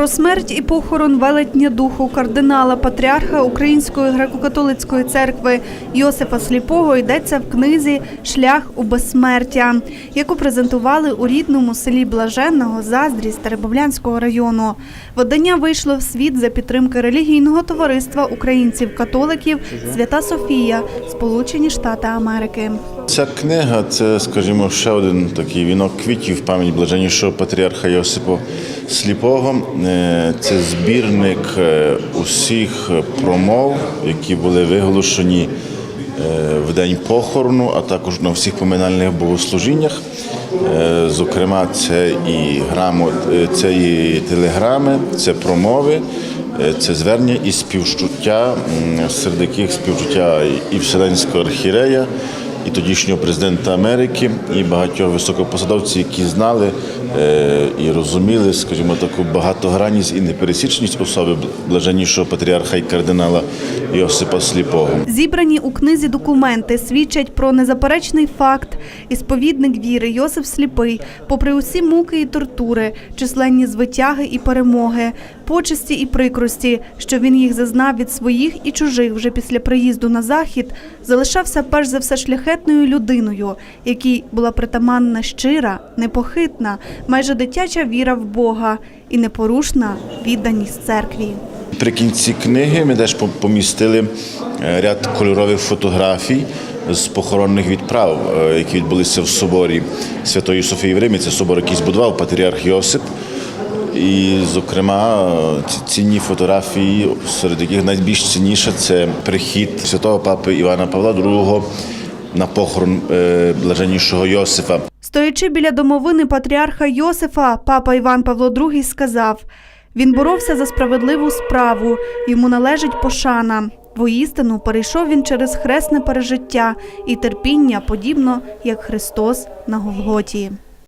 Про смерть і похорон велетня духу кардинала патріарха Української греко-католицької церкви Йосифа Сліпого йдеться в книзі Шлях у безсмертя, яку презентували у рідному селі Блаженного Заздрі Старобовлянського району. Видання вийшло в світ за підтримки релігійного товариства українців-католиків Свята Софія, Сполучені Штати Америки. Ця книга це, скажімо, ще один такий вінок квітів пам'ять блаженнішого патріарха Йосипа Сліпого. Е, Це збірник е, усіх промов, які були виголошені е, в день похорону, а також на всіх поминальних богослужіннях. Зокрема, це і грамот, це і телеграми, це промови. Це звернення і співчуття, серед яких співчуття і Вселенського архірея, і тодішнього президента Америки, і багатьох високопосадовців, які знали е, і розуміли, скажімо, таку багатогранність і непересічність особи блаженнішого патріарха і кардинала Йосипа Сліпого. Зібрані у книзі документи свідчать про незаперечний факт. І сповідник віри Йосип Сліпий, попри усі муки і тортури, численні звитяги і перемоги, почесті і прикрості, що він їх зазнав від своїх і чужих вже після приїзду на захід, залишався перш за все шляхетною людиною, якій була притаманна щира, непохитна, майже дитяча віра в Бога і непорушна відданість церкві. При кінці книги ми теж помістили е, ряд кольорових фотографій з похоронних відправ, е, які відбулися в соборі Святої Софії в Римі. Це собор, який збудував патріарх Йосип. І, зокрема, ці цінні фотографії, серед яких найбільш цінніша це прихід святого папи Івана Павла II на похорон е, блаженнішого Йосифа. Стоячи біля домовини патріарха Йосифа, папа Іван Павло II сказав: він боровся за справедливу справу, йому належить пошана. Воістину перейшов він через хресне пережиття і терпіння, подібно як Христос на Голготі.